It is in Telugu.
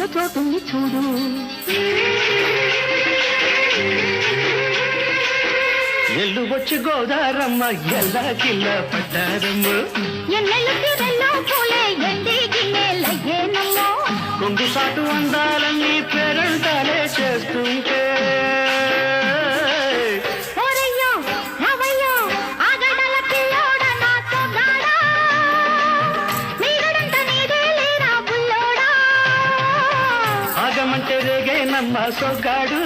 కన్ను చూపుల్ని చూడు. ఎల్లు వచ్చి గోదారమ్మ ఎల్లా కిల్ల పడ్డారమ్మ. ఎల్లెల్లు పూలే ఎండి గిన్నె కొంగు సాటు అందాలమ్మ రేగమంటే రేగే నమ్మ సొగ్గాడు.